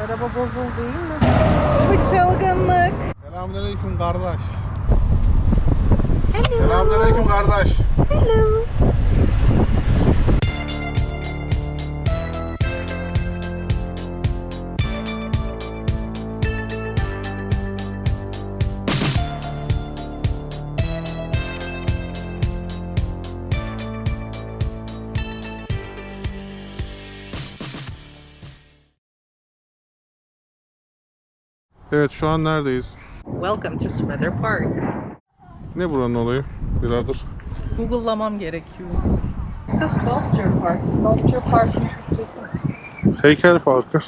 Araba bozuldu değil mi? Bu çılgınlık. Selamünaleyküm kardeş. Selamünaleyküm kardeş. Hello. Evet şu an neredeyiz? Welcome to Smother Park. Ne buranın olayı? Biraz dur. Google'lamam gerekiyor. Sculpture Park. Sculpture Park. Heykel parkı.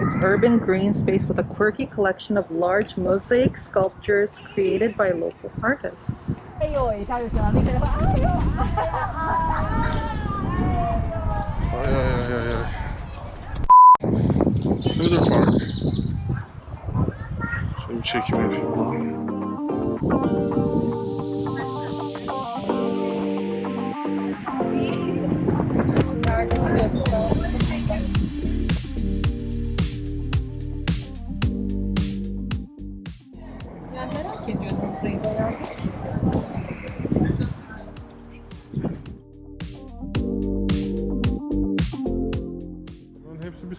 It's urban green space with a quirky collection of large mosaic sculptures created by local artists. Ay, ay, ay, ay. Summer Park. Şöyle bir çekim yapayım.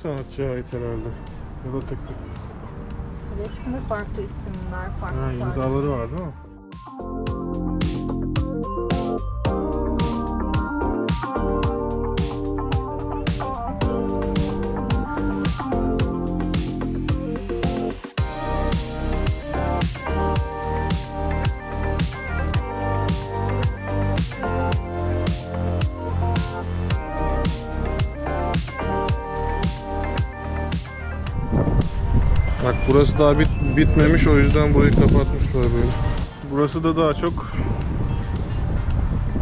Sanatçıya ait herhalde. Ya da tek tek. Tabii hepsinde farklı isimler, farklı Ha, imzaları var değil mi? Burası daha bit bitmemiş o yüzden burayı kapatmışlar böyle. Burası da daha çok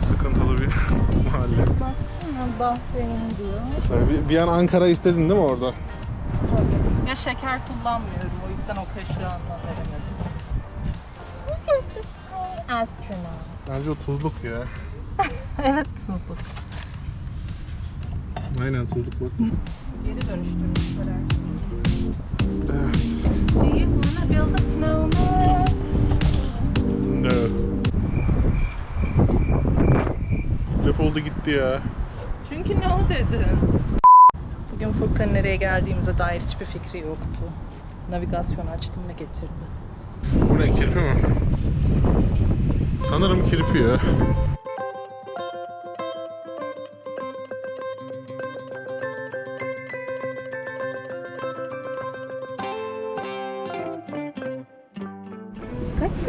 sıkıntılı bir mahalle. Baksana Bahreyn diyor. Yani bir, bir an Ankara istedin değil mi orada? Tabii. Ya şeker kullanmıyorum o yüzden o kaşığı anlam veremedim. Look at astronaut. Bence o tuzluk ya. evet tuzluk. Aynen tuzluk bak. Geri dönüştürmüşler. Evet. Do you wanna build a snowman? No. Defoldu gitti ya. Çünkü no dedin. Bugün Furkan'ın nereye geldiğimize dair hiçbir fikri yoktu. Navigasyon açtım ve getirdi. Bu ne kirpi mi? Sanırım kirpi ya.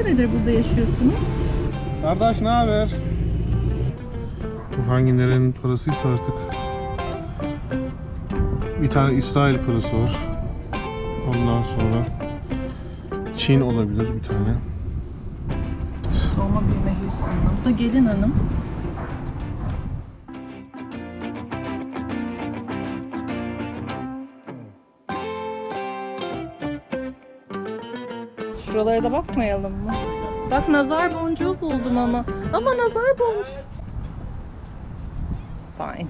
Senedir burada yaşıyorsunuz? Kardeş ne haber? Hangi nerenin parasıysa artık. Bir tane İsrail parası var. Ondan sonra Çin olabilir bir tane. Doğma büyüme Houston'da. Bu da gelin hanım. Şuralara da bakmayalım mı? Bak nazar boncuğu buldum ama. Ama nazar boncuğu. Fine.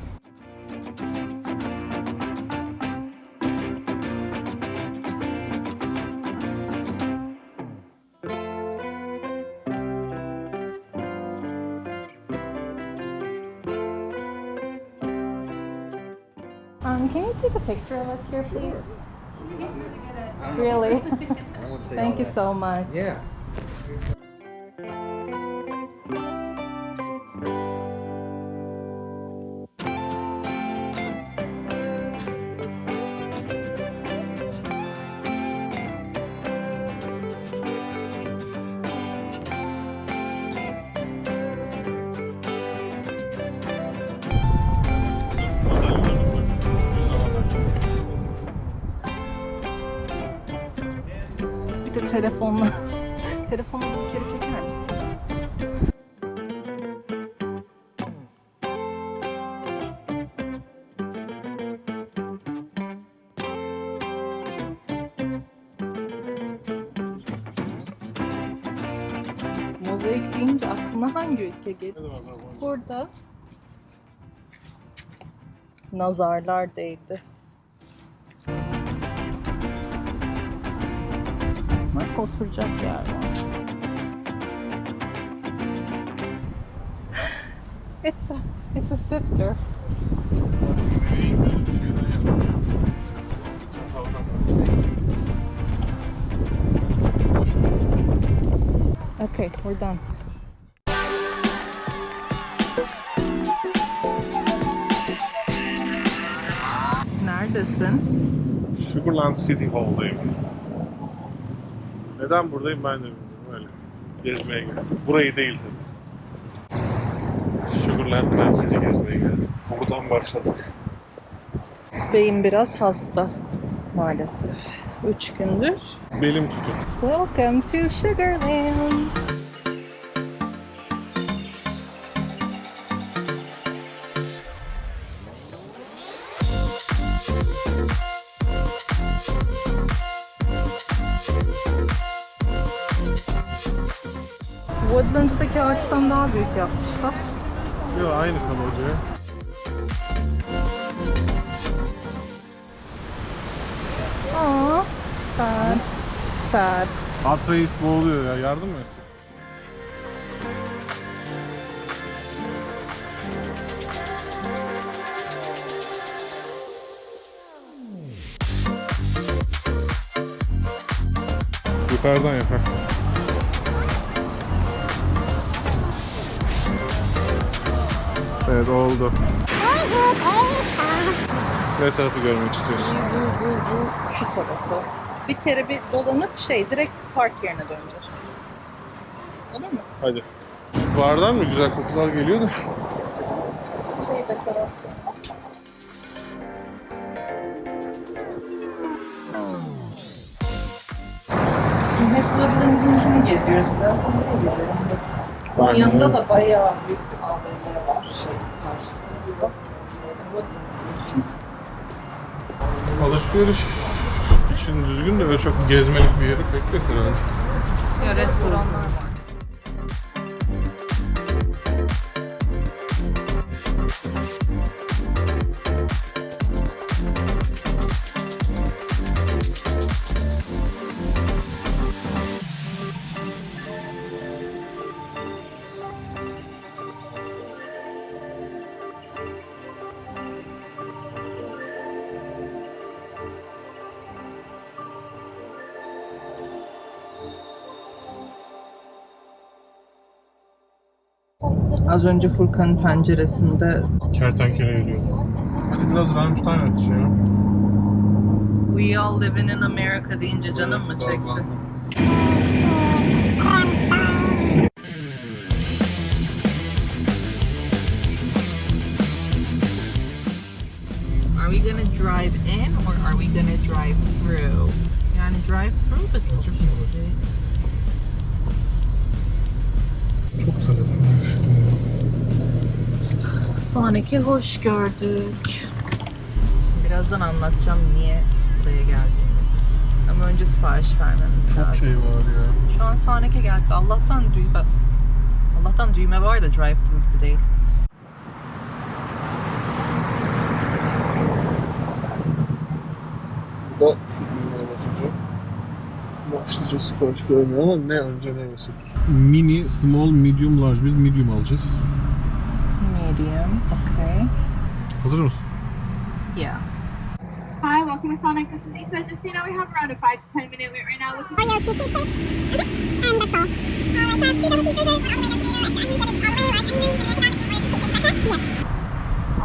Um, can you take a picture of us here, please? Really? Thank you so much. Yeah. Telefonla. telefonla bir kere çeker misin? Mozaik deyince aklına hangi ülke geliyor? Burada nazarlar değdi. Oturacak yer var. It's a, it's a sifter. Okay, we're done. Neredesin? Sugarland City Hall'dayım. Neden buradayım ben de bilmiyorum. Öyle. Gezmeye geldim. Burayı değil tabii. Sugarland merkezi gezmeye geldim. Buradan başladık. Beyim biraz hasta maalesef. Üç gündür. Belim tutuk. Welcome to Sugarland. Daha büyük yapmışlar. Yok aynı kalıyor. Aa, sad. Sad. At reis boğuluyor ya. Yardım mı etsin? Yukarıdan yap. Evet oldu. Ne tarafı görmek istiyorsun? Şu tarafı. Bir kere bir dolanıp şey direkt park yerine döneceğiz. Olur mu? Hadi. Bardan mı güzel kokular geliyor da? Şey dekorasyon. Şimdi hep Woodlands'ınkini geziyoruz. Biraz da buraya gezelim. Onun yanında da bayağı büyük bir AVM var. Şey, karşısında. Alışveriş için düzgün de öyle çok gezmelik bir yeri pek yok herhalde. Ya restoranlar var. Az önce Furkan'ın penceresinde Kertenkele geliyor. Hadi biraz Rammstein aç ya. We all living in America deyince canım mı çekti? Are we gonna drive in or are we gonna drive through? Yani drive through da çok iyi. Sahneki hoş gördük. Birazdan anlatacağım niye buraya geldiğimizi. Ama önce sipariş vermemiz Çok lazım. şey var ya. Şu an sahneke geldik. Allah'tan düğme Allah'tan düğme var da drive through gibi değil. Bu da şu düğmeye basınca başlayacağız sipariş vermeye ama ne önce ne mesela. Mini, small, medium, large. Biz medium alacağız. Medium, okay. Hazır mısın? Yeah. Hi, welcome to Sonic. This is Issa. Just so you know, we have around a five to ten minute wait right now. Looking Oreo cheesecake shake. Mhm. And that's all. Alright, so two double cheeseburgers, all the way to tomato, onion dip, all the way, rice, onion rings, and make it out, eat Oreo cheesecake shake. Yes.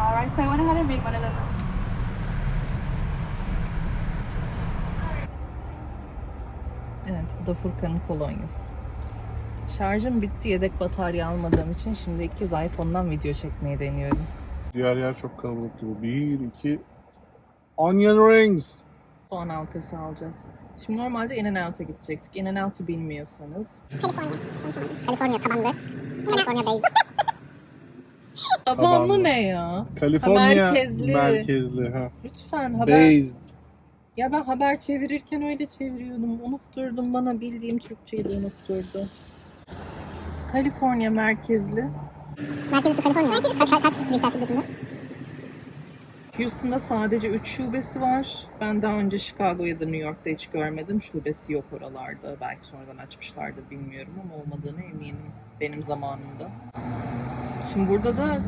All right, so I went ahead and made one of them. Evet, bu da Furkan'ın kolonyası. Şarjım bitti, yedek batarya almadığım için şimdi ikiz iPhone'dan video çekmeyi deniyorum. Diğer yer çok kalabalıktı bu. Bir, iki... Onion rings. Soğan halkası alacağız. Şimdi normalde In-N-Out'a gidecektik. In-N-Out'u bilmiyorsanız. California. California tabanlı. California based. Tabanlı ne ya? California merkezli. merkezli. ha. Lütfen haber... Based. Ya ben haber çevirirken öyle çeviriyordum. Unutturdum bana bildiğim Türkçeyi de unutturdu. Kaliforniya merkezli. Merkezli California. Kaç, kaç, kaç Richter şiddetinde? Houston'da sadece 3 şubesi var. Ben daha önce Chicago ya da New York'ta hiç görmedim. Şubesi yok oralarda. Belki sonradan açmışlardır bilmiyorum ama olmadığını eminim benim zamanımda. Şimdi burada da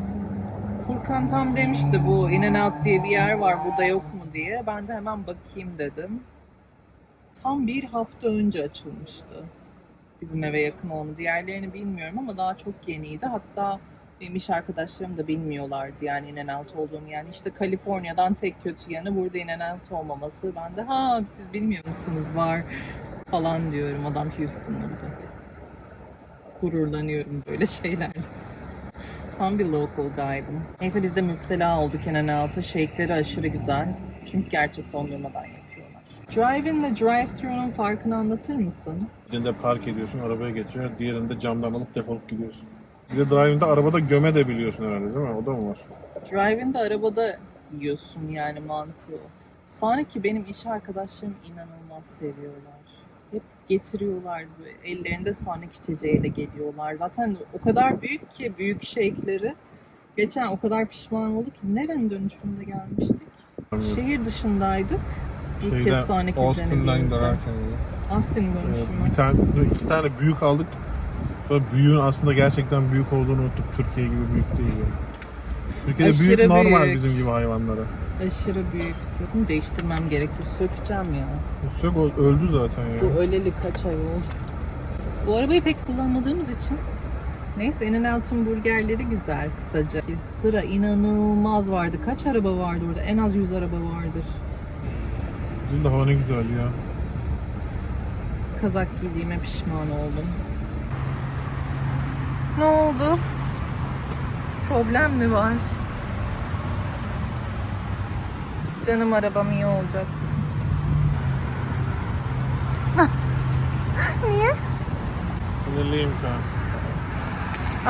Furkan tam demişti bu In and Out diye bir yer var burada yok mu diye. Ben de hemen bakayım dedim. Tam bir hafta önce açılmıştı. Bizim eve yakın olanı. Diğerlerini bilmiyorum ama daha çok yeniydi. Hatta benim iş arkadaşlarım da bilmiyorlardı yani In Out olduğunu. Yani işte Kaliforniya'dan tek kötü yanı burada In Out olmaması. Ben de ha siz bilmiyor musunuz var falan diyorum. Adam Houston'da. Gururlanıyorum böyle şeylerle. Tam bir local guide'ım. Neyse biz de müptela olduk In and Out'a. Shake'leri aşırı güzel. Çünkü gerçek dondurmadan yapıyorlar. Drive-in ve drive-thru'nun farkını anlatır mısın? Birinde park ediyorsun, arabaya getiriyor. Diğerinde camdan alıp defolup gidiyorsun. Bir de drive-in'de arabada göme de biliyorsun herhalde değil mi? O da mı var? Drive-in'de arabada yiyorsun yani mantığı. o. Sonraki benim iş arkadaşlarım inanılmaz seviyorlar. Hep getiriyorlar. Ellerinde sahne içeceğiyle geliyorlar. Zaten o kadar büyük ki büyük shake'leri. Geçen o kadar pişman olduk ki nerenin dönüşünde gelmiştik? Şehir dışındaydık. İlk Şeyden, kez sahne Austin'dan dönerken. Austin Ee, dönüşümü. bir tane, iki tane büyük aldık. Sonra büyüğün aslında gerçekten büyük olduğunu unuttuk. Türkiye gibi büyük değil yani. Türkiye'de Aşırı büyük normal büyük. bizim gibi hayvanlara. Aşırı büyüktü. Bunu değiştirmem gerekiyor. Sökeceğim ya. Sök o- öldü zaten ya. Bu öleli kaç ay oldu. Bu arabayı pek kullanmadığımız için. Neyse In and Out'ın burgerleri güzel kısaca. Sıra inanılmaz vardı. Kaç araba vardı orada? En az 100 araba vardır. Dün de hava ne güzel ya. Kazak giydiğime pişman oldum. Ne oldu? Problem mi var? Canım arabam iyi olacaksın. Niye? Sinirliyim şu an.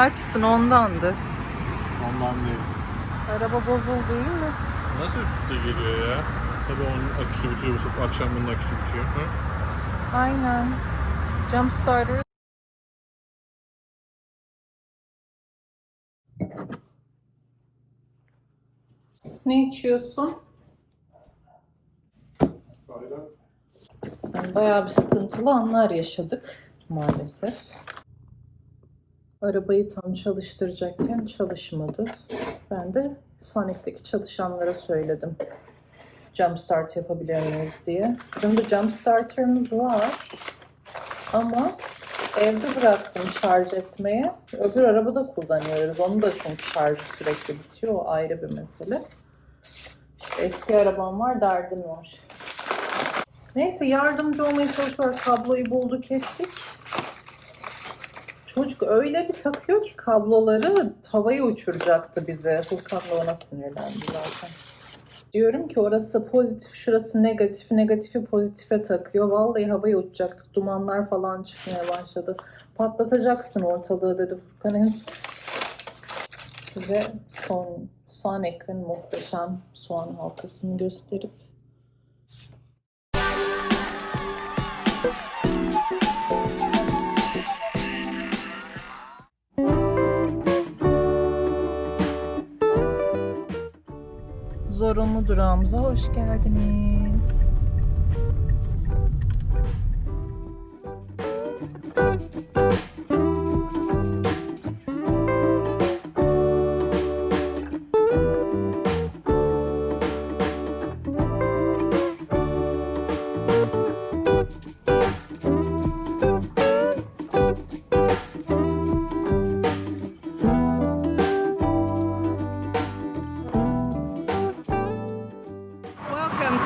Açsın ondandır. Ondan değil. Araba bozuldu değil mi? Nasıl üst üste geliyor ya? Tabii onun aküsü bitiyor, bu akşam bunun aküsü bitiyor. Ha? Aynen. Jump starter. Ne içiyorsun? Yani bayağı bir sıkıntılı anlar yaşadık maalesef. Arabayı tam çalıştıracakken çalışmadı. Ben de Sonic'teki çalışanlara söyledim. Jump start yapabilir miyiz diye. Bizim de jump starter'ımız var. Ama evde bıraktım şarj etmeye. Öbür arabada kullanıyoruz. Onu da çünkü şarjı sürekli bitiyor. O ayrı bir mesele. İşte eski arabam var, derdim var. Neyse yardımcı olmaya çalışıyoruz. Kabloyu bulduk ettik. Çocuk öyle bir takıyor ki kabloları havaya uçuracaktı bize. Furkan da ona sinirlendi zaten. Diyorum ki orası pozitif, şurası negatif, negatifi pozitife takıyor. Vallahi havaya uçacaktık. Dumanlar falan çıkmaya başladı. Patlatacaksın ortalığı dedi Furkan. Size son Sonic'ın muhteşem soğan halkasını gösterip zorunlu durağımıza hoş geldiniz.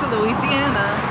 To Louisiana.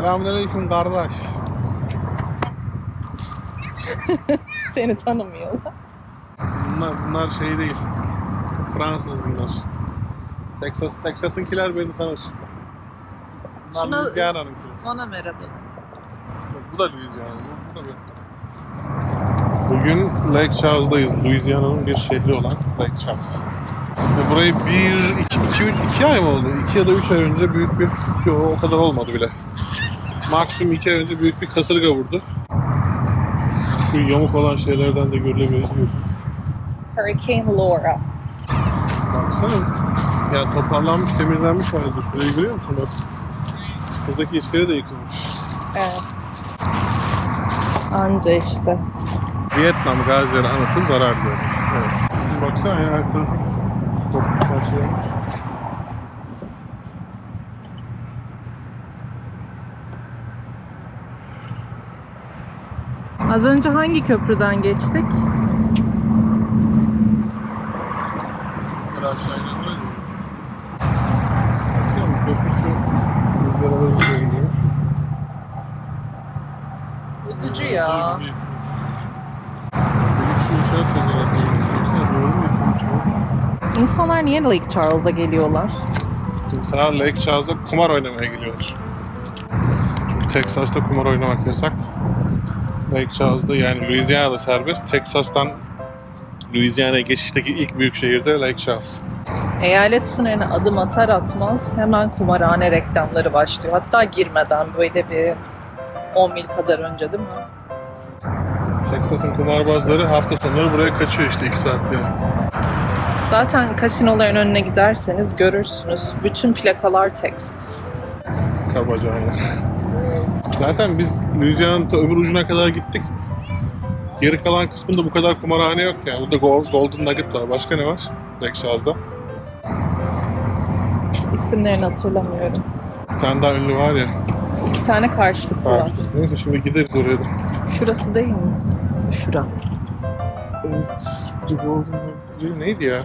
Selamünaleyküm kardeş. Seni tanımıyorlar. Bunlar, bunlar şey değil. Fransız bunlar. Texas, Texas'ınkiler beni tanır. Bunlar Şuna- Louisiana'nınkiler. Ona merhaba. Bu da Louisiana. Bu da benim. Bugün Lake Charles'dayız. Louisiana'nın bir şehri olan Lake Charles. Ve burayı bir, iki, iki, üç- iki ay mı oldu? İki ya da üç ay önce büyük bir, Yo, o kadar olmadı bile. Maksimum iki ay önce büyük bir kasırga vurdu. Şu yamuk olan şeylerden de görülebiliyor. Hurricane Laura. Baksana. Ya toparlanmış, temizlenmiş halde. Şurayı görüyor musun? Bak. Şuradaki iskele de yıkılmış. Evet. Anca işte. Vietnam gazileri anıtı zarar görmüş. Evet. Baksana ya her taraf toplu parçalanmış. Az önce hangi köprüden geçtik? Yukarı aşağı inanılır mı? Baksana bu köprü şu. Üzücü ya. Pazarı yapılmış. Baksana doğru mu yıkılmış? Ne olmuş? İnsanlar niye Lake Charles'a geliyorlar? İnsanlar Lake Charles'da kumar oynamaya geliyorlar. Çünkü Texas'ta kumar oynamak yasak. Lake Charles'da yani Louisiana'da serbest. Texas'tan Louisiana'ya geçişteki ilk büyük şehir de Lake Charles. Eyalet sınırına adım atar atmaz hemen kumarhane reklamları başlıyor. Hatta girmeden böyle bir 10 mil kadar önce değil mi? Texas'ın kumarbazları hafta sonları buraya kaçıyor işte 2 saat yani. Zaten kasinoların önüne giderseniz görürsünüz. Bütün plakalar Texas. Kabaca yani. Zaten biz Louisiana'nın öbür ucuna kadar gittik. Geri kalan kısmında bu kadar kumarhane yok yani. Burada Gold- Golden Nugget var. Başka ne var? Lake Charles'da. İsimlerini hatırlamıyorum. Bir tane daha ünlü var ya. İki tane karşılıklı var. Neyse şimdi gideriz oraya da. Şurası değil mi? Şura. Evet. The Golden Nugget. Neydi ya?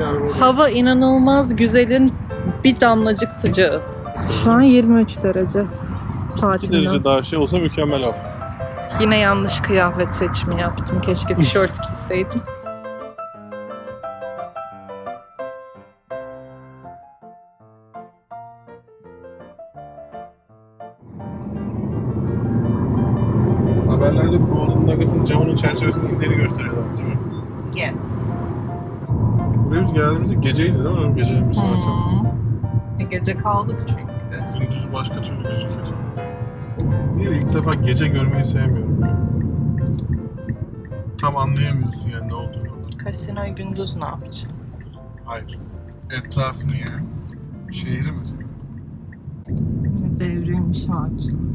Yani orada. Hava inanılmaz güzelin bir damlacık sıcağı. Şu an 23 derece. 2 Saatinden. derece daha şey olsa mükemmel hava. Yine yanlış kıyafet seçimi yaptım. Keşke tişört giyseydim. Haberlerde bu Golden Nugget'ın camının çerçevesinde indiğini gösteriyorlar değil mi? Yes. Buraya biz geldiğimizde geceydi değil mi? Gecenin bir saati. E, gece kaldık çünkü. Gündüz başka türlü gözüküyor. Bir ilk defa gece görmeyi sevmiyorum. Tam anlayamıyorsun yani ne olduğunu. Kasinoyu gündüz ne yapacaksın? Hayır. Etrafını yani. Şehri mesela. Devrilmiş ağaçlar.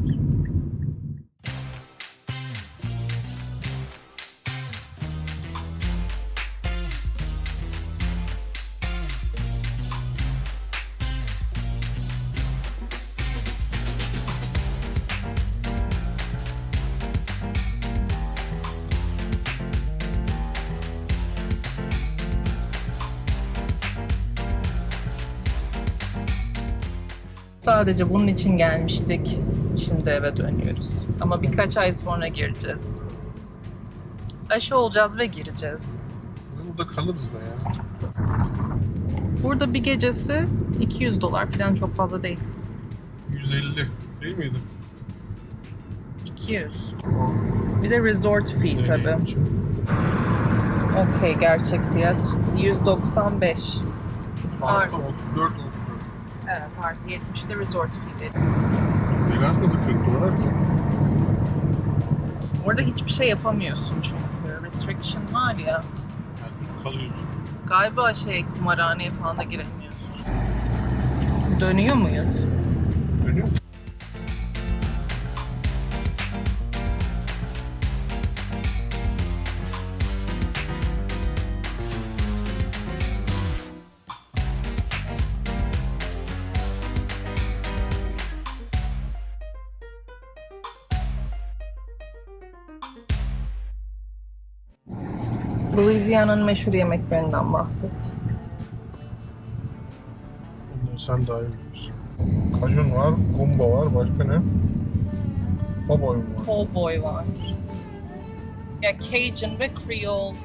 Sadece bunun için gelmiştik. Şimdi eve dönüyoruz. Ama birkaç ay sonra gireceğiz. Aşı olacağız ve gireceğiz. Burada kalırız da ya. Burada bir gecesi 200 dolar falan çok fazla değil. 150 değil miydi? 200. Bir de resort fee tabii. Okey gerçek fiyat 195. Artı 34 34. Evet artı 70 de resort fee veriyor. Vegas nasıl 40 dolar ki? Orada hiçbir şey yapamıyorsun çünkü. Restriction var ya. Yani kalıyorsun. Galiba şey kumarhaneye falan da giremiyorsun. Dönüyor muyuz? Louisiana'nın meşhur yemeklerinden bahset. Sen daha iyi biliyorsun. Kajun var, gumbo var. Başka ne? Cowboy mu var? Cowboy var. Ya Cajun ve Creole.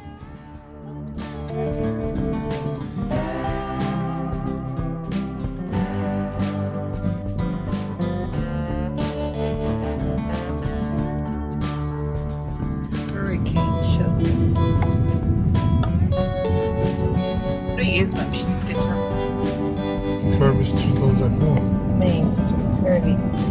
Street olacak değil mi?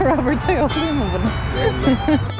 Robert's like, oh, moving.